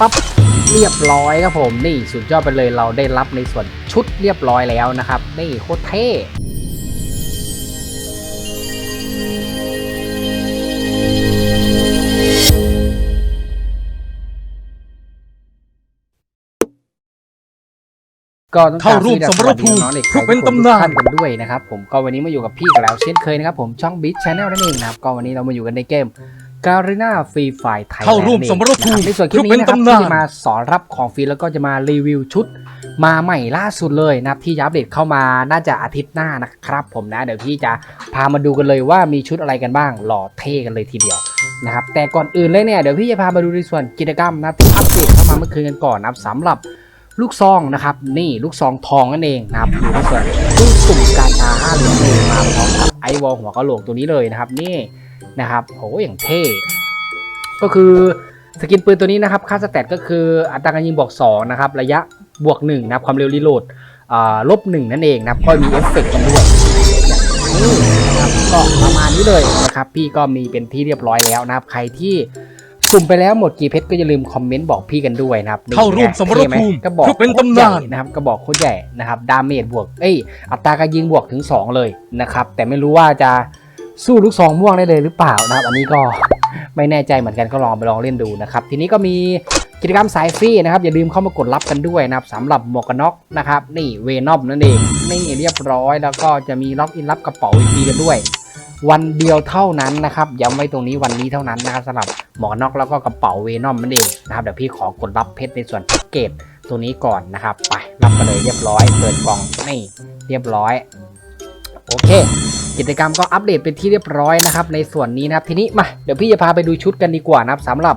ปั๊บเรียบร้อยครับผมนี่สุดยอดไปเลยเราได้รับในส่วนชุดเรียบร้อยแล้วนะครับ นี่โคตรเท่ก็ต้องเข้าร่วมสมรภูมิสวัสดีน้องๆเด็กไทยเพื่อเป็นตำนานทุกท่านกันด้วยนะครับ ผมก็วันนี้มาอยู่กับพี่กันแล้วเช่นเคยนะครับผมช่องบิ๊ชแนลนั่นเองนะครับก็วันนี้เรามาอยู่กันในเกม การีนาฟรีไฟไทยเข้าร่วมสมรภูมิในส่วนคลิปเพื่อเป็นี้นนะครับตำนานที่มาสอนรับของฟรีแล้วก็จะมารีวิวชุด มาใหม่ล่าสุดเลยนะครับที่จะอัปเดตเข้ามาน่าจะอาทิตย์หน้านะครับ ผมนะเดี๋ยวพี่จะพามาดูกันเลยว่ามีชุดอะไรกันบ้าง หล่อเท่กันเลยทีเดียวนะครับแต่ก่อนอื่นเลยเนี่ยเดี๋ยวพี่จะพามาดูในส่วนกิจกรรมนะที่อัปเดตเข้ามาเมื่อคืนกันก่อนนะครับสำหรับลูกซองนะครับนี่ลูกซองทองนั่นเองนะครับอยู่ในส่วนตู้สุ่มการชาห้าเหรียญเองมาพร้อมกับไอวอลหัวกะโหลกตัวนี้เลยนะครับนี่ นะครับโหอย่างเท่ ก็คือสกินปืนตัวนี้นะครับ ค่าสแตทก็คืออัตราการยิงบวก2นะครับ ระยะบวก1นะครับ ความเร็วรีโหลดอ่าลบ1นั่นเองนะครับก็มีเอฟเฟกต์กันด้วยนี่นะครับก็ประมาณนี้เลยนะครับ พี่ก็มีเป็นที่เรียบร้อยแล้วนะครับ ใครที่สุ่มไปแล้วหมดกี่เพชรก็อย่าลืมคอมเมนต์บอกพี่กันด้วยนะครับเข้าร่วมสมรภูมิเท่ไหก็บอกเพื่อเป็นตำนานโคตรใหญ่นะครับก็บอกโคตรใหญ่นะครับดาเมจบวกเอ้ยอัตราการยิงบวกถึง 2 เลยนะครับ แต่ไม่รู้ว่าจะ สู้ลูกซองม่วงได้เลยหรือเปล่านะครับ อันนี้ก็ไม่แน่ใจเหมือนกันก็ลองไปลองเล่นดูนะครับ ทีนี้ก็มีกิจกรรมสายฟรีนะครับ อย่าลืมเข้ามากดรับกันด้วยนะครับสำหรับหมวกกันน็อกนะครับ นี่เวนอมนั่นเองนี่เรียบร้อยแล้วก็จะมีล็อกอินรับกระเป๋าฟรีกันด้วย วันเดียวเท่านั้นนะครับย้ำไว้ตรงนี้วันนี้เท่านั้นนะครับสำหรับหมวกน็อกแล้วก็กระเป๋าเวนอมนั่นเองนะครับเดี๋ยวพี่ขอกดรับเพชรในส่วนแพ็กเกจตัวนี้ก่อนนะครับ ไปรับกันเลยเรียบร้อย เปิดกล่องนี่เรียบร้อย โอเค กิจกรรมก็อัปเดตเป็นที่เรียบร้อยนะครับ ในส่วนนี้นะครับทีนี้มาเดี๋ยวพี่จะพาไปดูชุดกันดีกว่านะครับสำหรับ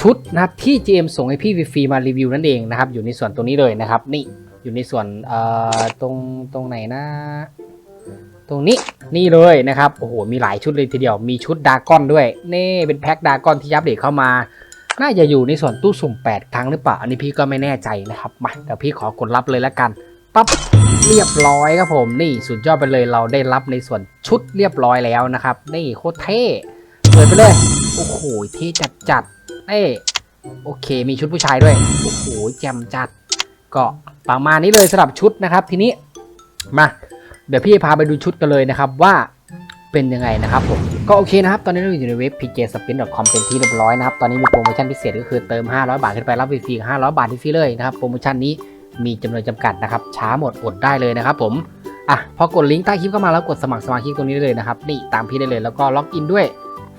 ชุดนะครับที่ GM ส่งให้พี่ฟรีมารีวิวนั่นเองนะครับ อยู่ในส่วนตรงนี้เลยนะครับ นี่อยู่ในส่วนตรงตรงไหนนะ ตรงนี้นี่เลยนะครับโอ้โหมีหลายชุดเลยทีเดียวมีชุดดากอนด้วยนี่เป็นแพ็คดากอนที่อัปเดตเข้ามาน่าจะอยู่ในส่วนตู้สุ่ม 8 ครั้งหรือเปล่า อันนี้พี่ก็ไม่แน่ใจนะครับ มาเดี๋ยวพี่ขอกดรับเลยและกันปั๊บ เรียบร้อยครับผมนี่สุดยอดไปเลยเราได้รับในส่วนชุดเรียบร้อยแล้วนะครับ นี่โคตรเท่เปิดไปเลยโอ้โหเท่จัดจัดๆเอ้โอเค มีชุดผู้ชายด้วยโอ้โหแจ่มจัด ก็ประมาณนี้เลยสำหรับชุดนะครับ ทีนี้มาเดี๋ยวพี่พาไปดูชุดกันเลยนะครับว่าเป็นยังไงนะครับผมก็โอเคนะครับ ตอนนี้เราอยู่ในเว็บ pjspin.com เป็นที่เรียบร้อยนะครับ ตอนนี้มีโปรโมชั่นพิเศษก็คือเติม 500 บาทขึ้นไปรับฟรี500 บาทฟรีเลยนะครับโปรโมชั่นนี้ มีจำนวนจำกัดนะครับ ช้าหมดอดได้เลยนะครับผมอะพอกดลิงก์ใต้คลิปเข้ามาแล้วกดสมัครสมาชิกตรงนี้ได้เลยนะครับนี่ตามพี่ได้เลยแล้วก็ล็อกอินด้วย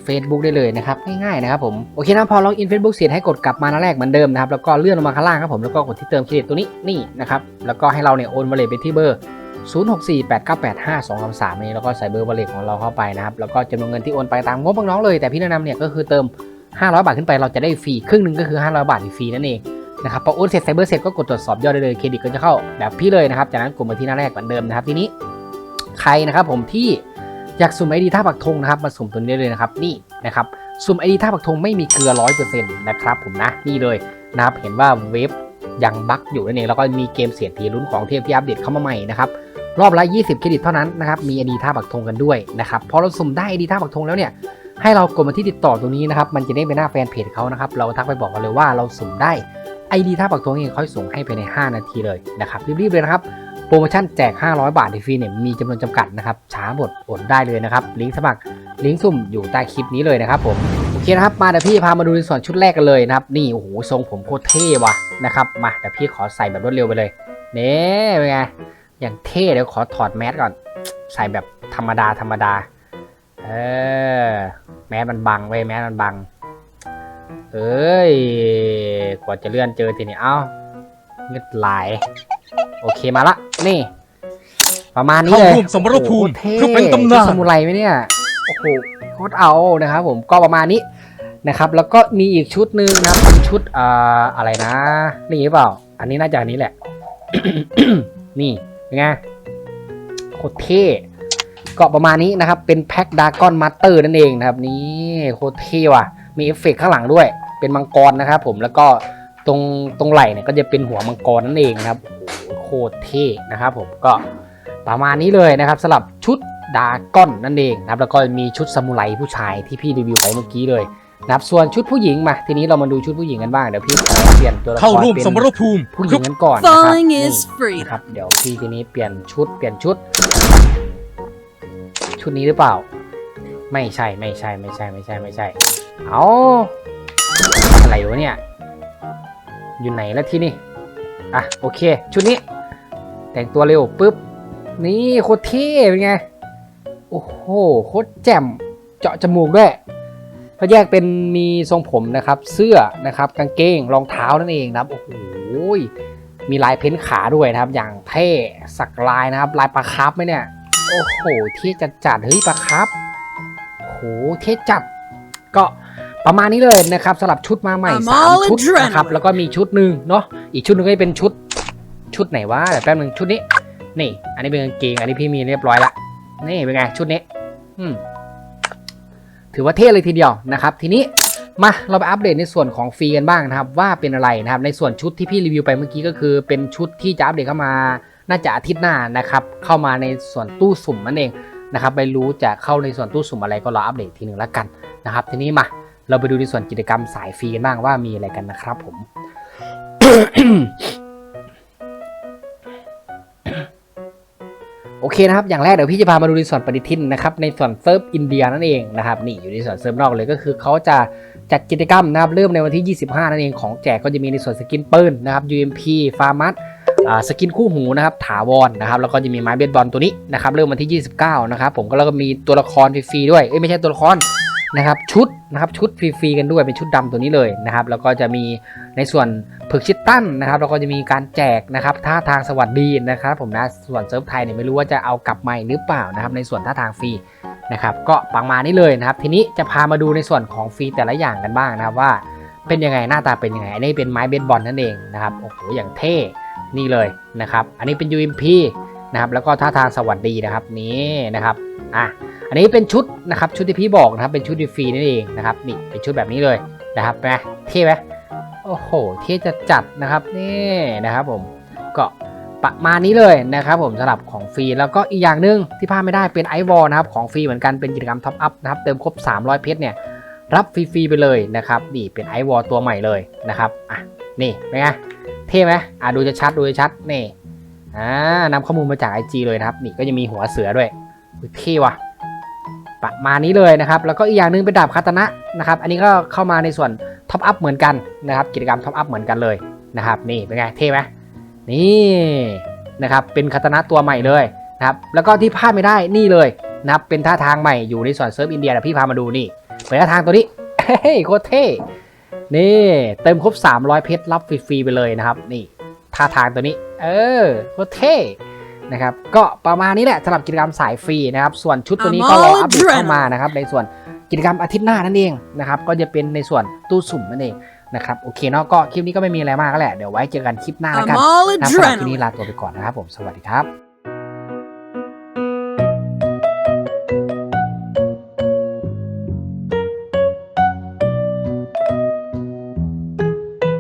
Facebook ได้เลยนะครับง่ายๆนะครับผมโอเคนะพอล็อกอิน Facebook เสร็จให้กดกลับมาหน้าแรกเหมือนเดิมนะครับแล้วก็เลื่อนลงมาข้างล่างครับผมแล้วก็กดที่เติมเครดิตตัวนี้นี่นะครับแล้วก็ให้เราเนี่ยโอนวอลเล็ตไปที่เบอร์ 0648985233นี่แล้วก็ใส่เบอร์วอลเล็ตของเราเข้าไปนะครับแล้วก็จำนวนเงินที่โอนไปตามงบน้องเลยแต่พี่แนะนำเนี่ยก็คือเติม 500 บาทขึ้นไปเราจะได้ฟรีครึ่งหนึ่งก็คือ 500 บาทฟรีนั่นเอง นะครับพอโอนเสร็จไซเบอร์เสร็จก็กดตรวจสอบยอดได้เลยเครดิตก็จะเข้าแบบพี่เลยนะครับจากนั้นกดมาที่หน้าแรกเหมือนเดิมนะครับทีนี้ใครนะครับผมที่อยากสุ่มไอดีท่าปักธงนะครับมาสุ่มตัวนี้ได้เลยนะครับนี่นะครับสุ่มไอดีท่าปักธงไม่มีเกลือร้อยเปอร์เซ็นต์นะครับผมนะนี่เลยนะครับเห็นว่าเว็บยังบั๊กอยู่นั่นเองแล้วก็มีเกมเสียทีลุ้นของเทพที่อัปเดตเข้ามาใหม่นะครับรอบละ 20 เครดิตเท่านั้นนะครับมีไอดีท่าปักธงกันด้วยนะครับพอเราสุ่มได้ไอดีท่าปักธงแล้วเนี่ยให้เรากดมาที่ติดต่อตรงนี้นะครับมันจะได้เป็นหน้าแฟนเพจเขานะครับเราทักไปบอกกันเลยว่าเราสุ่มได้ ไอดีท่าปักทวงเองเขาส่งให้ภายใน 5 นาทีเลยนะครับรีบๆเลยนะครับโปรโมชั่นแจก 500 บาทในฟรีเนี่ยมีจำนวนจำกัดนะครับช้าหมดอดได้เลยนะครับลิงก์สมัครลิงก์สุ่มอยู่ใต้คลิปนี้เลยนะครับผมโอเคนะครับมาเดี๋ยวพี่พามาดูในส่วนชุดแรกกันเลยนะครับนี่โอ้โหทรงผมโคตรเท่ว่ะนะครับมาเดี๋ยวพี่ขอใส่แบบรวดเร็วไปเลยเน่เป็นไงอย่างเท่เดี๋ยวขอถอดแมสก่อน ใส่แบบธรรมดาธรรมดาเออแมสมันบังเว้ยแมสมันบังเอ้ย กว่าจะเลื่อนเจอทีนี้เอ้าเงึดไหลายโอเคมาละ นี่ ประมาณนี้เข้าเลยร่วมสมรภูมิโอ้โหเท่เพื่อเป็นตำนานชุดสมุไรไหมเนี่ย โอ้โหโคตรเอานะครับผมก็ประมาณนี้นะครับ แล้วก็มีอีกชุดหนึ่งนะครับเป็นชุดอ่าอะไรนะ นี่หรือเปล่า อันนี้น่าจะอันนี้แหละ นี่เป็นไงโคตรเท่ก็ประมาณนี้นะครับ เป็นแพ็คดากอนมาสเตอร์นั่นเองนะครับ นี่โคตรเท่ว่ะ มีเอฟเฟกต์ข้างหลังด้วย เป็นมังกรนะครับผมแล้วก็ตรงตรงไหล่เนี่ยก็จะเป็นหัวมังกรนั่นเองนะครับโอ้โหโคตรเท่นะครับผมก็ประมาณนี้เลยนะครับสำหรับชุดดากอนนั่นเองนะครับแล้วก็มีชุดซามูไรผู้ชายที่พี่รีวิวไปเมื่อกี้เลยนะครับส่วนชุดผู้หญิงมา ทีนี้เรามาดูชุดผู้หญิงกันบ้างเดี๋ยวพี่ขอเปลี่ยนตัวละครเข้าร่วมเป็นสมรภูมิผู้หญิงกันก่อนนะครับ Falling นี่ is freedom. นะครับเดี๋ยวพี่ทีนี้เปลี่ยนชุดเปลี่ยนชุด ชุดนี้หรือเปล่า ไม่ใช่ไม่ใช่ไม่ใช่ไม่ใช่ไม่ใช่ เอา อะไรวะเนี่ย อยู่ไหนแล้วที่นี่ อะโอเค ชุดนี้ แต่งตัวเร็วปุ๊บ นี่โคตรเท่เป็นไง โอ้โหโคตรแจ่ม เจาะจมูกด้วยก็แยกเป็นมีทรงผมนะครับ เสื้อนะครับ กางเกงรองเท้านั่นเองนะครับโอ้โหมีลายเพ้นขาด้วยนะครับ อย่างเท่สักลายนะครับ ลายปลาคาร์ฟไหมเนี่ย โอ้โหเท่จัดจัดเฮ้ยปลาคาร์ฟโอ้โหเท่จัดก็ ประมาณนี้เลยนะครับสำหรับชุดมาใหม่ I'm สาม all ชุดนะครับ adrenaline แล้วก็มีชุดหนึ่งเนาะอีกชุดหนึ่งก็จะเป็นชุดชุดไหนวะเดี๋ยวแป๊บนึงชุดนี้ นี่ อันนี้เป็นกางเกงอันนี้พี่มีเรียบร้อยละนี่เป็นไงชุดนี้ อืมถือว่าเท่เลยทีเดียวนะครับ ทีนี้มาเราไปอัปเดตในส่วนของฟรีกันบ้างนะครับว่าเป็นอะไรนะครับในส่วนชุดที่พี่รีวิวไปเมื่อกี้ก็คือ เป็นชุดที่จะอัปเดตเข้ามาน่าจะอาทิตย์หน้านะครับเข้ามาในส่วนตู้สุ่มนั่นเองนะครับไม่รู้จะเข้าในส่วนตู้สุ่มอะไรก็รออัปเดตทีหนึ่งแล้วกันนะครับ ทีนี้มา เราไปดูในส่วนกิจกรรมสายฟรีกันบ้างว่ามีอะไรกันนะครับผมโอเคนะครับ อย่างแรกเดี๋ยวพี่จะพามาดูในส่วนปฏิทินนะครับ ในส่วนเซิร์ฟอินเดียนั่นเองนะครับ นี่อยู่ในส่วนเซิร์ฟนอกเลยก็คือเขาจะจัดกิจกรรมนะครับ เริ่มในวันที่ 25 นั่นเอง ของแจกก็จะมีในส่วนสกินปืนนะครับ UMP ฟาร์มัสสกินคู่หูนะครับ ถาวรนะครับ แล้วก็จะมีไม้เบสบอลตัวนี้นะครับ เริ่มวันที่ 29 นะครับ ผมก็แล้วก็มีตัวละครฟรีๆด้วย เอ้ยไม่ใช่ตัวละคร นะครับชุดนะครับชุดฟรีๆกันด้วยเป็นชุดดำตัวนี้เลยนะครับแล้วก็จะมีในส่วนผึกชิตตันนะครับแล้วก็จะมีการแจกนะครับท่าทางสวัสดีนะครับผมนะส่วนเซิร์ฟไทยเนี่ยไม่รู้ว่าจะเอากลับมาหรือเปล่านะครับในส่วนท่าทางฟรีนะครับก็ปังมานี้เลยนะครับทีนี้จะพามาดูในส่วนของฟรีแต่ละอย่างกันบ้างนะครับว่าเป็นยังไงหน้าตาเป็นยังไงอันนี้เป็นไม้เบสบอลนั่นเองนะครับโอ้โหอย่างเท่นี่เลยนะครับอันนี้เป็น UMP นะครับแล้วก็ท่าทางสวัสดีนะครับนี่นะครับอะ อันนี้เป็นชุดนะครับชุดที่พี่บอกนะครับเป็นชุดฟรีนั่นเองนะครับนี่เป็นชุดแบบนี้เลยนะครับนไงเท่ไหมโอ้โหเท่จะจัดนะครับนี่นะครับผมก็ประมาณนี้เลยนะครับผมสำหรับของฟรีแล้วก็อีกอย่างหนึ่งที่พลาดไม่ได้เป็นไอวอลนะครับของฟรีเหมือนกันเป็นกิจกรรมท็อปอัพนะครับเติมครบ 300 เพชรเนี่ยรับฟรีๆไปเลยนะครับนี่เป็นไอวอลตัวใหม่เลยนะครับอะนี่เป็นไงเท่ไหมอะดูจะชัดดูจะชัดนี่อ่านำข้อมูลมาจาก IG เลยนะครับนี่ก็จะมีหัวเสือด้วยอุ๊ยเท่ว่ะ ประมาณนี้เลยนะครับ แล้วก็อีกอย่างหนึงเป็นดาบคาตนะนะครับ อันนี้ก็เข้ามาในส่วนท็อปอัพเหมือนกันนะครับ กิจกรรมท็อปอัพเหมือนกันเลยนะครับ นี่เป็นไงเท่ไหมนี่นะครับ เป็นคาตนะตัวใหม่เลยนะครับ แล้วก็ที่พลาดไม่ได้นี่เลยนะครับ เป็นท่าทางใหม่อยู่ในส่วนเซิร์ฟอินเดียนะพี่พามาดูนี่เปิดหน้าทางตัวนี้เฮ้ยโคตรเท่ นี่เติมครบ 300 เพชรรับฟรีๆไปเลยนะครับ นี่ท่าทางตัวนี้ เออโคตรเท่ นะครับก็ประมาณนี้แหละสำหรับกิจกรรมสายฟรีนะครับส่วนชุดตัวนี้ก็รออัปเดตเข้ามานะครับในส่วนกิจกรรมอาทิตย์หน้านั่นเองนะครับก็จะเป็นในส่วนตู้สุ่มนั่นเองนะครับโอเคเนาะก็คลิปนี้ก็ไม่มีอะไรมากก็แหละเดี๋ยวไว้เจอกันคลิปหน้าแล้ว I'm กัน all นะครับสำหรับคลิปนี้ adrenaline. ลาตัวไปก่อนนะครับผมสวัสดีครับ